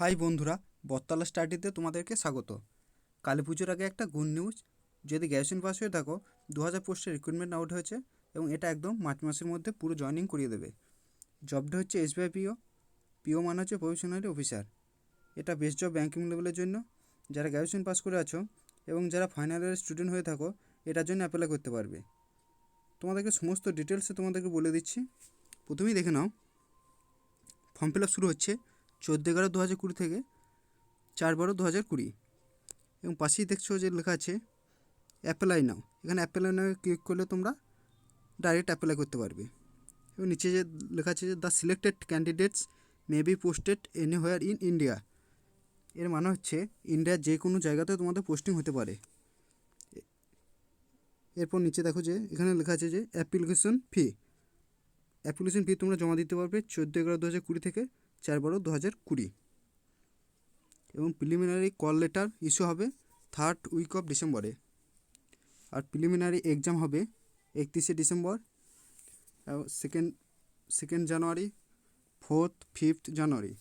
High বন্ধুরা, বটতলা স্টাডিতে তোমাদেরকে স্বাগত। কালী পুজোর আগে একটা গুড নিউজ, যদি গ্র্যাজুয়েশন পাস হয়ে থাকো দু হাজার পোস্টের রিক্রুটমেন্ট আউট হয়েছে এবং এটা একদম মার্চ মাসের মধ্যে পুরো জয়েনিং করিয়ে দেবে। জবটা হচ্ছে এসবিআই পিও পিও মানে হচ্ছে প্রফেশনালি অফিসার এটা বেস্ট জব ব্যাঙ্কিং লেভেলের জন্য। যারা গ্র্যাজুয়েশন পাস করে আছো এবং যারা ফাইনাল ইয়ারের স্টুডেন্ট হয়ে থাকো, এটার জন্য অ্যাপ্লাই করতে পারবে। তোমাদেরকে সমস্ত ডিটেলসে তোমাদেরকে বলে দিচ্ছি। প্রথমেই দেখে নাও ফর্ম ফিল আপ শুরু হচ্ছে। চোদ্দ এগারো দু হাজার কুড়ি থেকে চার বারো দু হাজার কুড়ি। এবং পাশেই দেখছ যে লেখা আছে অ্যাপ্লাই নাও এখানে অ্যাপ্লাই নাও ক্লিক করলে তোমরা ডাইরেক্ট অ্যাপ্লাই করতে পারবে। এবং নিচে যে লেখা আছে যে the selected candidates may be posted anywhere in India এর মানে হচ্ছে ইন্ডিয়ার যে কোনো জায়গাতে তোমাদের পোস্টিং হতে পারে। এরপর নিচে দেখো যে এখানে লেখা আছে যে অ্যাপ্লিকেশন ফি অ্যাপ্লিকেশন ফি তোমরা জমা দিতে পারবে চোদ্দ এগারো দু হাজার কুড়ি থেকে চার বারো দু হাজার কুড়ি। এবং প্রিলিমিনারি কল লেটার ইস্যু হবে থার্ড উইক অফ ডিসেম্বরে আর প্রিলিমিনারি এক্সাম হবে একত্রিশে December second second January fourth fifth January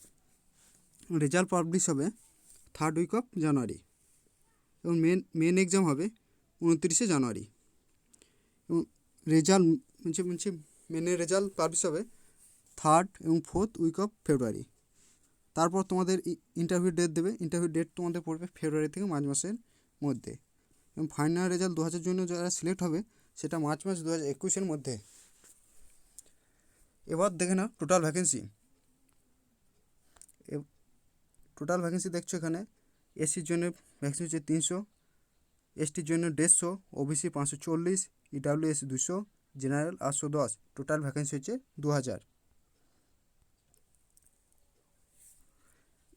result publish হবে থার্ড উইক অফ জানুয়ারি এবং মেন মেন এক্সাম হবে উনত্রিশে জানুয়ারি এবং রেজাল্ট মেনের রেজাল্ট পাবলিশ হবে থার্ড এবং ফোর্থ উইক অফ ফেব্রুয়ারি তারপর তোমাদের ইন্টারভিউ ডেট দেবে। ইন্টারভিউ ডেট তোমাদের পড়বে ফেব্রুয়ারি থেকে মার্চ মাসের মধ্যে। এবং ফাইনাল রেজাল্ট দু হাজার জন্য যারা সিলেক্ট হবে, সেটা মার্চ মাস দু হাজার একুশের মধ্যে। এবার দেখে নাও টোটাল ভ্যাকেন্সি টোটাল ভ্যাকেন্সি দেখছ এখানে? এসির জন্য ভ্যাকেন্সি হচ্ছে তিনশো এসটির জন্য দেড়শো ওবিসি পাঁচশো চল্লিশ ইডাব্লিউএস দুশো জেনারেল আটশো দশ। টোটাল ভ্যাকেন্সি হচ্ছে দু হাজার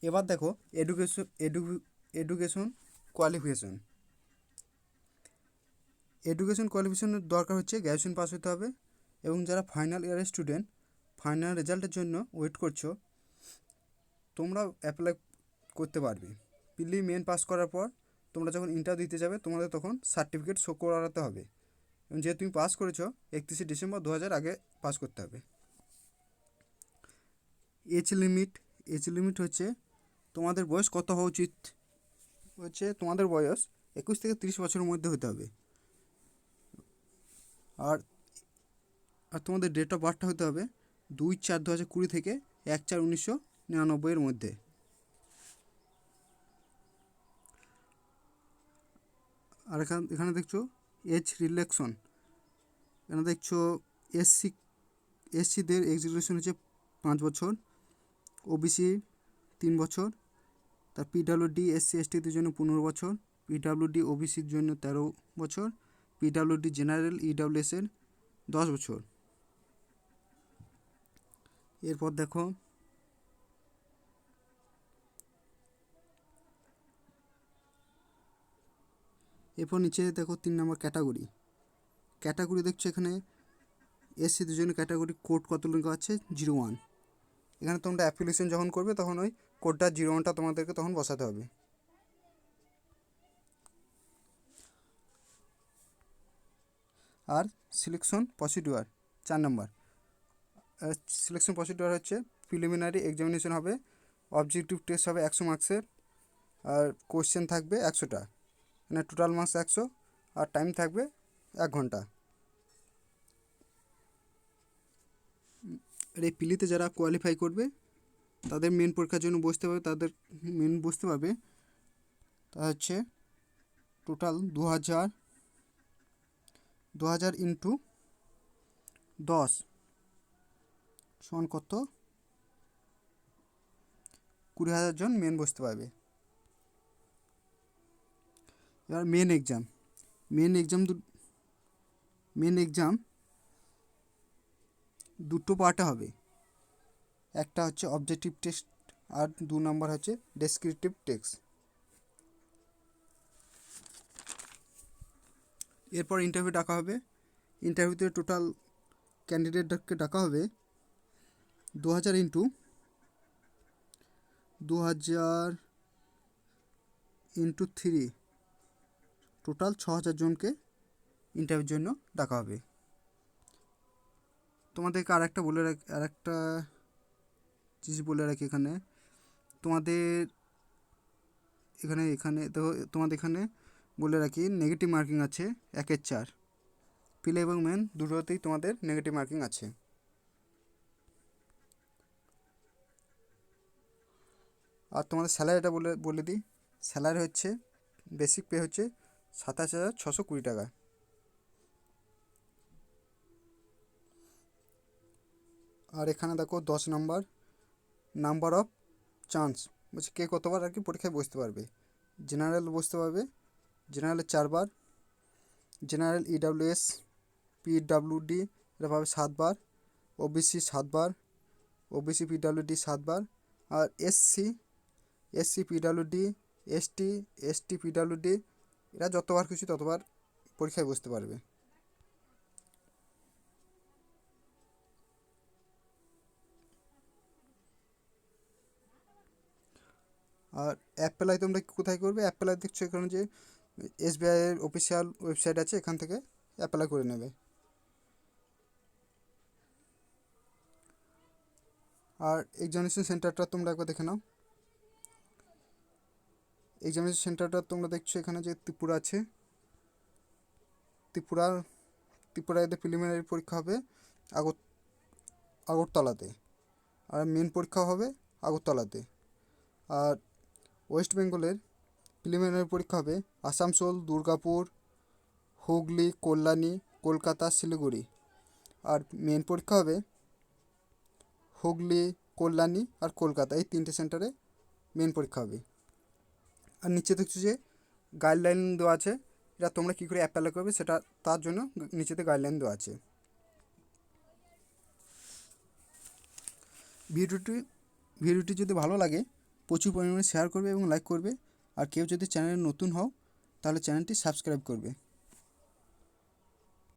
এবার দেখো education edu education qualification education কোয়ালিফিকেশনের দরকার হচ্ছে গ্র্যাজুয়েশন পাস হতে হবে এবং যারা ফাইনাল ইয়ারের স্টুডেন্ট ফাইনাল রেজাল্টের জন্য ওয়েট করছ, তোমরা অ্যাপ্লাই করতে পারবে। পিলি মেন পাস করার পর তোমরা যখন ইন্টারভিউ দিতে যাবে, তোমাদের তখন সার্টিফিকেট শো করাতে হবে। এবং যেহেতু তুমি পাস করেছ, একত্রিশে ডিসেম্বর দু হাজার আগে পাস করতে হবে। এজ লিমিট এজ লিমিট হচ্ছে তোমাদের বয়স কত হওয়া উচিত? হচ্ছে তোমাদের বয়স একুশ থেকে তিরিশ বছরের মধ্যে হতে হবে। আর আর তোমাদের ডেট অফ বার্থটা হতে হবে দুই চার দু হাজার কুড়ি থেকে এক চার উনিশশো নিরানব্বইয়ের মধ্যে। আর এখান, এখানে দেখছ এজ রিলেকশন এখানে দেখছ এসসি এসসিদের এক্সিকিউশন হচ্ছে পাঁচ বছর ওবিসি তিন বছর তার পিডাব্লিউডি এসসি এসটিদের জন্য পনেরো বছর পিডাব্লিউডি ওবিসির জন্য তেরো বছর পিডাব্লিউডি জেনারেল ইডাব্লিউএসের দশ বছর। এরপর দেখো, এরপর নিচে দেখো তিন নম্বর ক্যাটাগরি। ক্যাটাগরি দেখছ এখানে এসসিদের জন্য ক্যাটাগরি কোড কত লেখা আছে? Zero one. এখানে তোমরা অ্যাপ্লিকেশন যখন করবে তখন ওই কোডটা জিরো ওয়ানটা তোমাদেরকে তখন বসাতে হবে। আর সিলেকশন প্রসিডিওর চার নম্বর। সিলেকশন প্রসিডিওর হচ্ছে প্রিলিমিনারি এক্সামিনেশন হবে অবজেক্টিভ টেস্ট হবে একশো মার্কসের আর কোশ্চেন থাকবে একশোটা। মানে টোটাল মার্কস একশো, আর টাইম থাকবে এক ঘণ্টা। আর এই পিলিতে যারা কোয়ালিফাই করবে তাদের মেন পরীক্ষার জন্য বসতে পারবে তাদের মেন বসতে পারবে তা হচ্ছে টোটাল দু হাজার দু হাজার ইন্টু দশ। সমান কত? কুড়ি হাজার জন মেন বসতে পারবে। এবার মেন এক্সাম মেন এক্সাম দু মেন এক্সাম দুটো পার্টে হবে। একটা হচ্ছে অবজেক্টিভ টেস্ট আর দু নম্বর হচ্ছে ডেসক্রিপটিভ টেক্সট এরপর ইন্টারভিউ ডাকা হবে। ইন্টারভিউতে টোটাল ক্যান্ডিডেটকে ডাকা হবে দু হাজার ইন্টু দু হাজার ইন্টু থ্রি টোটাল ছ হাজার জনকে ইন্টারভিউর জন্য ডাকা হবে। তোমাদেরকে আর একটা বলে আর একটা জিনিস বলে রাখি এখানে। তোমাদের এখানে এখানে দেখো তোমাদের এখানে বলে রাখি নেগেটিভ মার্কিং আছে একের চার। প্লে এবং মেন দুটোতেই তোমাদের নেগেটিভ মার্কিং আছে। আর তোমাদের স্যালারিটা বলে বলে দিই। স্যালারি হচ্ছে বেসিক পে হচ্ছে সাতাশ হাজার ছশো কুড়ি টাকা। আর এখানে দেখো দশ নাম্বার নাম্বার অফ চান্স। বলছে কে কতবার আর কি পরীক্ষায় বসতে পারবে? জেনারেল বসতে পারবে। জেনারেলে চারবার। জেনারেল ইডাব্লিউএস পিডাব্লিউডি এটা পাবে সাতবার। ওবিসি সাতবার। ওবিসি পিডাব্লিউডি সাতবার। আর SC SC PWD ST ST PWD এরা যতবার খুশি ততবার পরীক্ষায় বসতে পারবে। আর অ্যাপ্লাই তোমরা কোথায় করবে? অ্যাপ্লাই দেখছ এখানে যে এসবিআইয়ের অফিসিয়াল ওয়েবসাইট আছে, এখান থেকে অ্যাপ্লাই করে নেবে। আর এক্সামিনেশন সেন্টারটা তোমরা একবার দেখে নাও। এক্সামিনেশন সেন্টারটা তোমরা দেখছ এখানে যে ত্রিপুরা আছে। ত্রিপুরা, ত্রিপুরায় এদের প্রিলিমিনারি পরীক্ষা হবে আগর আগরতলাতে। আর মেন পরীক্ষা হবে আগরতলাতে। আর ওয়েস্ট বেঙ্গলের প্রিলিমিনারি পরীক্ষা হবে আসানসোল, দুর্গাপুর, হুগলি, কল্যাণী, কলকাতা, শিলিগুড়ি। আর মেন পরীক্ষা হবে হুগলি, কল্যাণী আর কলকাতা। এই তিনটে সেন্টারে মেন পরীক্ষা হবে। আর নিচে দেখছ যে গাইডলাইন দেওয়া আছে, এটা তোমরা কী করে অ্যাপ্লাই করবে সেটা তার জন্য নিচেতে গাইডলাইন দেওয়া আছে। ভিডিওটি ভিডিওটি যদি ভালো লাগে প্রচুর পরিমাণে শেয়ার করবে এবং লাইক করবে। আর কেউ যদি চ্যানেলে নতুন হও, তাহলে চ্যানেলটি সাবস্ক্রাইব করবে।